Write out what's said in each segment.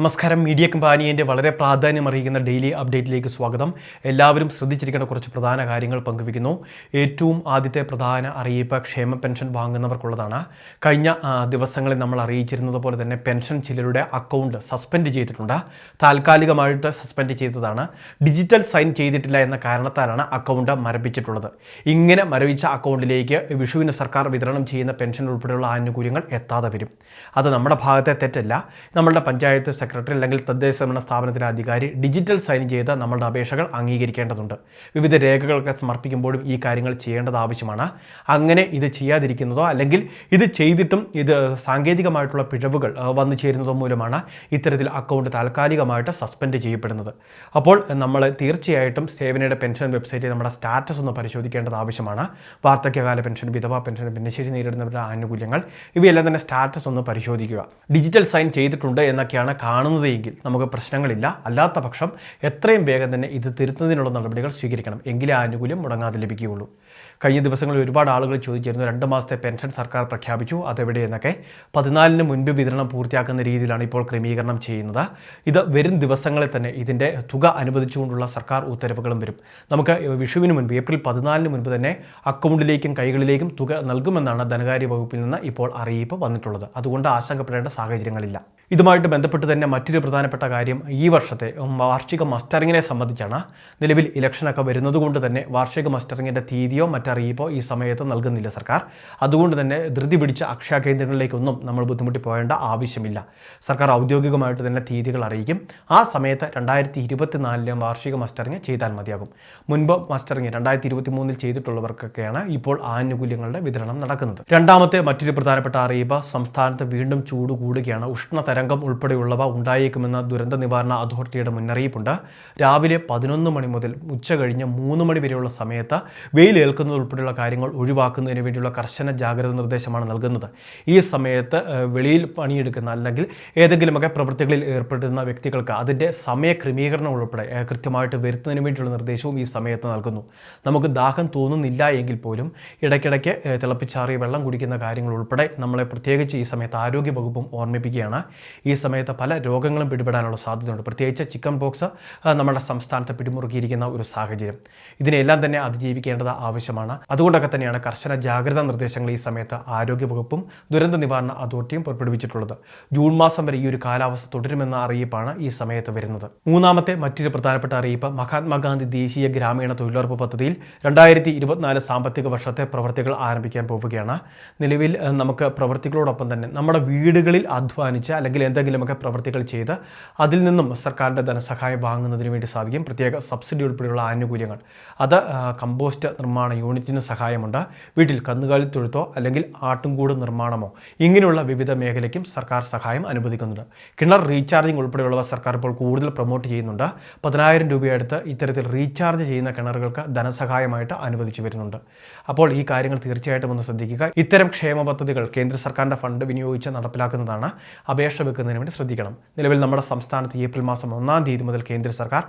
നമസ്കാരം. മീഡിയ കമ്പാനിയന്റെ വളരെ പ്രാധാന്യം അറിയിക്കുന്ന ഡെയിലി അപ്ഡേറ്റിലേക്ക് സ്വാഗതം. എല്ലാവരും ശ്രദ്ധിച്ചിരിക്കേണ്ട കുറച്ച് പ്രധാന കാര്യങ്ങൾ പങ്കുവയ്ക്കുന്നു. ഏറ്റവും ആദ്യത്തെ പ്രധാന അറിയിപ്പ് ക്ഷേമ പെൻഷൻ വാങ്ങുന്നവർക്കുള്ളതാണ്. കഴിഞ്ഞ ദിവസങ്ങളിൽ നമ്മൾ അറിയിച്ചിരുന്നത് പോലെ തന്നെ പെൻഷൻ ചിലരുടെ അക്കൗണ്ട് സസ്പെൻഡ് ചെയ്തിട്ടുണ്ട്. താൽക്കാലികമായിട്ട് സസ്പെൻഡ് ചെയ്തതാണ്. ഡിജിറ്റൽ സൈൻ ചെയ്തിട്ടില്ല എന്ന കാരണത്താലാണ് അക്കൗണ്ട് മരവിച്ചിട്ടുള്ളത്. ഇങ്ങനെ മരവിച്ച അക്കൗണ്ടിലേക്ക് വിഷുവിന് സർക്കാർ വിതരണം ചെയ്യുന്ന പെൻഷൻ ഉൾപ്പെടെയുള്ള ആനുകൂല്യങ്ങൾ എത്താതെ വരും. അത് നമ്മുടെ ഭാഗത്തെ തെറ്റല്ല. നമ്മളുടെ പഞ്ചായത്ത് സെക്രട്ടറി അല്ലെങ്കിൽ തദ്ദേശ ഭരണ സ്ഥാപനത്തിലെ അധികാരി ഡിജിറ്റൽ സൈൻ ചെയ്ത നമ്മളുടെ അപേക്ഷകൾ അംഗീകരിക്കേണ്ടതുണ്ട്. വിവിധ രേഖകളൊക്കെ സമർപ്പിക്കുമ്പോഴും ഈ കാര്യങ്ങൾ ചെയ്യേണ്ടത് ആവശ്യമാണ്. അങ്ങനെ ഇത് ചെയ്യാതിരിക്കുന്നതോ അല്ലെങ്കിൽ ഇത് ചെയ്തിട്ടും ഇത് സാങ്കേതികമായിട്ടുള്ള പിഴവുകൾ വന്നു ചേരുന്നതോ മൂലമാണ് ഇത്തരത്തിൽ അക്കൗണ്ട് താൽക്കാലികമായിട്ട് സസ്പെൻഡ് ചെയ്യപ്പെടുന്നത്. അപ്പോൾ നമ്മൾ തീർച്ചയായിട്ടും സേവനയുടെ പെൻഷൻ വെബ്സൈറ്റിൽ നമ്മുടെ സ്റ്റാറ്റസ് ഒന്ന് പരിശോധിക്കേണ്ടത് ആവശ്യമാണ്. വാർദ്ധക്യകാല പെൻഷൻ വിധവ പെൻഷൻ ഭിന്നശേഷി നേരിടുന്നവരുടെ ആനുകൂല്യങ്ങൾ ഇവയെല്ലാം തന്നെ സ്റ്റാറ്റസ് ഒന്ന് പരിശോധിക്കുക. ഡിജിറ്റൽ സൈൻ ചെയ്തിട്ടുണ്ട് എന്നൊക്കെയാണ് കാണുന്നത്. എങ്കിൽ നമുക്ക് പ്രശ്നങ്ങളില്ല. അല്ലാത്ത പക്ഷം എത്രയും വേഗം തന്നെ ഇത് തിരുത്തുന്നതിനുള്ള നടപടികൾ സ്വീകരിക്കണം. എങ്കിലേ ആനുകൂല്യം മുടങ്ങാതെ ലഭിക്കുകയുള്ളൂ. കഴിഞ്ഞ ദിവസങ്ങളിൽ ഒരുപാട് ആളുകൾ ചോദിച്ചിരുന്നു രണ്ട് മാസത്തെ പെൻഷൻ സർക്കാർ പ്രഖ്യാപിച്ചു അതെവിടെയെന്നൊക്കെ പതിനാലിന് മുൻപ് വിതരണം പൂർത്തിയാക്കുന്ന രീതിയിലാണ് ഇപ്പോൾ ക്രമീകരണം ചെയ്യുന്നത്. ഇത് വരും ദിവസങ്ങളിൽ തന്നെ ഇതിന്റെ തുക അനുവദിച്ചുകൊണ്ടുള്ള സർക്കാർ ഉത്തരവുകളും വരും. നമുക്ക് വിഷുവിന് മുൻപ് ഏപ്രിൽ പതിനാലിന് മുൻപ് തന്നെ അക്കൗണ്ടിലേക്കും കൈകളിലേക്കും തുക നൽകുമെന്നാണ് ധനകാര്യ വകുപ്പിൽ നിന്ന് ഇപ്പോൾ അറിയിപ്പ് വന്നിട്ടുള്ളത്. അതുകൊണ്ട് ആശങ്കപ്പെടേണ്ട സാഹചര്യങ്ങളില്ല. ഇതുമായിട്ട് ബന്ധപ്പെട്ട് തന്നെ മറ്റൊരു പ്രധാനപ്പെട്ട കാര്യം ഈ വർഷത്തെ വാർഷിക മസ്റ്ററിങ്ങിനെ സംബന്ധിച്ചാണ് നിലവിൽ ഇലക്ഷനൊക്കെ വരുന്നത് കൊണ്ട് തന്നെ വാർഷിക മസ്റ്ററിങ്ങിന്റെ തീയതിയോ മറ്ററിയിപ്പോ ഈ സമയത്ത് നൽകുന്നില്ല സർക്കാർ. അതുകൊണ്ട് തന്നെ ധൃതി പിടിച്ച അക്ഷയ കേന്ദ്രങ്ങളിലേക്കൊന്നും നമ്മൾ ബുദ്ധിമുട്ടി പോകേണ്ട ആവശ്യമില്ല. സർക്കാർ ഔദ്യോഗികമായിട്ട് തന്നെ തീയതികൾ അറിയിക്കും. ആ സമയത്ത് രണ്ടായിരത്തി ഇരുപത്തിനാലിലെ വാർഷിക മസ്റ്ററിങ് ചെയ്താൽ മതിയാകും. മുൻപ് മസ്റ്ററിങ് രണ്ടായിരത്തി ഇരുപത്തി മൂന്നിൽ ചെയ്തിട്ടുള്ളവർക്കൊക്കെയാണ് ഇപ്പോൾ ആനുകൂല്യങ്ങളുടെ വിതരണം നടക്കുന്നത്. രണ്ടാമത്തെ മറ്റൊരു പ്രധാനപ്പെട്ട അറിയിപ്പ് സംസ്ഥാനത്ത് വീണ്ടും ചൂട് കൂടുകയാണ് ഉഷ്ണതരംഗം ഉൾപ്പെടെയുള്ളവ ഉണ്ടായേക്കുമെന്ന ദുരന്ത നിവാരണ അതോറിറ്റിയുടെ മുന്നറിയിപ്പുണ്ട്. രാവിലെ പതിനൊന്ന് മണി മുതൽ ഉച്ച കഴിഞ്ഞ് മൂന്ന് മണി വരെയുള്ള സമയത്ത് വെയിലേൽക്കുന്നത് ഉൾപ്പെടെയുള്ള കാര്യങ്ങൾ ഒഴിവാക്കുന്നതിന് വേണ്ടിയുള്ള കർശന ജാഗ്രത നിർദ്ദേശമാണ് നൽകുന്നത്. ഈ സമയത്ത് വെളിയിൽ പണിയെടുക്കുന്ന അല്ലെങ്കിൽ ഏതെങ്കിലുമൊക്കെ പ്രവൃത്തികളിൽ ഏർപ്പെടുന്ന വ്യക്തികൾക്ക് അതിന്റെ സമയ ക്രമീകരണം ഉൾപ്പെടെ കൃത്യമായിട്ട് വരുത്തുന്നതിന് വേണ്ടിയുള്ള നിർദ്ദേശവും ഈ സമയത്ത് നൽകുന്നു. നമുക്ക് ദാഹം തോന്നുന്നില്ല എങ്കിൽ പോലും ഇടയ്ക്കിടയ്ക്ക് തിളപ്പിച്ചാറിയ വെള്ളം കുടിക്കുന്ന കാര്യങ്ങൾ ഉൾപ്പെടെ നമ്മളെ പ്രത്യേകിച്ച് ഈ സമയത്ത് ആരോഗ്യ വകുപ്പും ഓർമ്മിപ്പിക്കുകയാണ്. ഈ സമയത്ത് പല രോഗങ്ങളും പിടിപെടാനുള്ള സാധ്യതയുണ്ട്. പ്രത്യേകിച്ച് ചിക്കൻ ബോക്സ് നമ്മുടെ സംസ്ഥാനത്ത് പിടിമുറുക്കിയിരിക്കുന്ന ഒരു സാഹചര്യം. ഇതിനെല്ലാം തന്നെ അതിജീവിക്കേണ്ടത് ആവശ്യമാണ്. അതുകൊണ്ടൊക്കെ തന്നെയാണ് കർശന ജാഗ്രതാ നിർദ്ദേശങ്ങൾ ഈ സമയത്ത് ആരോഗ്യവകുപ്പും ദുരന്ത നിവാരണ അതോറിറ്റിയും പുറപ്പെടുവിച്ചിട്ടുള്ളത്. ജൂൺ മാസം വരെ ഈ ഒരു കാലാവസ്ഥ തുടരുമെന്ന അറിയിപ്പാണ് ഈ സമയത്ത് വരുന്നത്. മൂന്നാമത്തെ മറ്റൊരു പ്രധാനപ്പെട്ട അറിയിപ്പ് മഹാത്മാഗാന്ധി ദേശീയ ഗ്രാമീണ തൊഴിലുറപ്പ് പദ്ധതിയിൽ രണ്ടായിരത്തി ഇരുപത്തിനാല് സാമ്പത്തിക വർഷത്തെ പ്രവർത്തികൾ ആരംഭിക്കാൻ പോവുകയാണ്. നിലവിൽ നമുക്ക് പ്രവർത്തികളോടൊപ്പം തന്നെ നമ്മുടെ വീടുകളിൽ അധ്വാനിച്ച് അല്ലെങ്കിൽ എന്തെങ്കിലുമൊക്കെ പ്രവൃത്തികൾ ചെയ്ത് അതിൽ നിന്നും സർക്കാരിന്റെ ധനസഹായം വാങ്ങുന്നതിന് വേണ്ടി സാധിക്കും. പ്രത്യേക സബ്സിഡി ഉൾപ്പെടെയുള്ള ആനുകൂല്യങ്ങൾ. അത് കമ്പോസ്റ്റ് നിർമ്മാണ യൂണിറ്റിന് സഹായമുണ്ട്. വീട്ടിൽ കന്നുകാലി തൊഴുത്തോ അല്ലെങ്കിൽ ആട്ടുംകൂട് നിർമ്മാണമോ ഇങ്ങനെയുള്ള വിവിധ മേഖലയ്ക്കും സർക്കാർ സഹായം അനുവദിക്കുന്നുണ്ട്. കിണർ റീചാർജിംഗ് ഉൾപ്പെടെയുള്ളവ സർക്കാർ ഇപ്പോൾ കൂടുതൽ പ്രൊമോട്ട് ചെയ്യുന്നുണ്ട്. പതിനായിരം രൂപയെടുത്ത് ഇത്തരത്തിൽ റീചാർജ് ചെയ്യുന്ന കിണറുകൾക്ക് ധനസഹായമായിട്ട് അനുവദിച്ചു വരുന്നുണ്ട്. അപ്പോൾ ഈ കാര്യങ്ങൾ തീർച്ചയായിട്ടും ഒന്ന് ശ്രദ്ധിക്കുക. ഇത്തരം ക്ഷേമ പദ്ധതികൾ കേന്ദ്ര സർക്കാരിന്റെ ഫണ്ട് വിനിയോഗിച്ച് നടപ്പിലാക്കുന്നതാണ്. അപേക്ഷ വെക്കുന്നതിന് വേണ്ടി ശ്രദ്ധിക്കണം. നിലവിൽ നമ്മുടെ സംസ്ഥാനത്ത് ഏപ്രിൽ മാസം ഒന്നാം തീയതി മുതൽ കേന്ദ്ര സർക്കാർ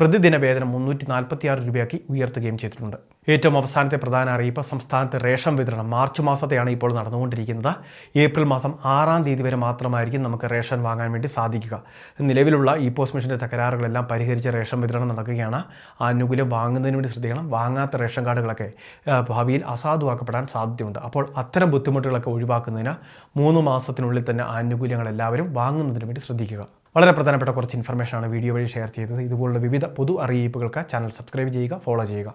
പ്രതിദിന വേതനം മുന്നൂറ്റി നാൽപ്പത്തിയാറ് രൂപയാക്കി ഉയർത്തുകയും ചെയ്തിട്ടുണ്ട്. ഏറ്റവും അവസാനത്തെ പ്രധാന അറിയിപ്പ് സംസ്ഥാനത്ത് റേഷൻ വിതരണം മാർച്ച് മാസത്തെയാണ് ഇപ്പോൾ നടന്നുകൊണ്ടിരിക്കുന്നത്. ഏപ്രിൽ മാസം ആറാം തീയതി വരെ മാത്രമായിരിക്കും നമുക്ക് റേഷൻ വാങ്ങാൻ വേണ്ടി സാധിക്കുക. നിലവിലുള്ള ഇ പോസ്റ്റ് മെഷീന്റെ തകരാറുകളെല്ലാം പരിഹരിച്ച് റേഷൻ വിതരണം നടക്കുകയാണ്. ആനുകൂല്യം വാങ്ങുന്നതിന് വേണ്ടി ശ്രദ്ധിക്കണം. വാങ്ങാത്ത റേഷൻ കാർഡുകളൊക്കെ ഭാവിയിൽ അസാധുവാക്കപ്പെടാൻ സാധ്യതയുണ്ട്. അപ്പോൾ അത്തരം ബുദ്ധിമുട്ടുകളൊക്കെ ഒഴിവാക്കുന്നതിന് മൂന്ന് മാസത്തിനുള്ളിൽ തന്നെ ആനുകൂല്യങ്ങൾ എല്ലാവരും വാങ്ങുന്നതിന് വേണ്ടി ശ്രദ്ധിക്കുക. വളരെ പ്രധാനപ്പെട്ട കുറച്ച് ഇൻഫർമേഷനാണ് വീഡിയോ വഴി ഷെയർ ചെയ്തത്. ഇതുപോലുള്ള വിവിധ പൊതു അറിയിപ്പുകൾക്ക് ചാനൽ സബ്സ്ക്രൈബ് ചെയ്യുക ഫോളോ ചെയ്യുക.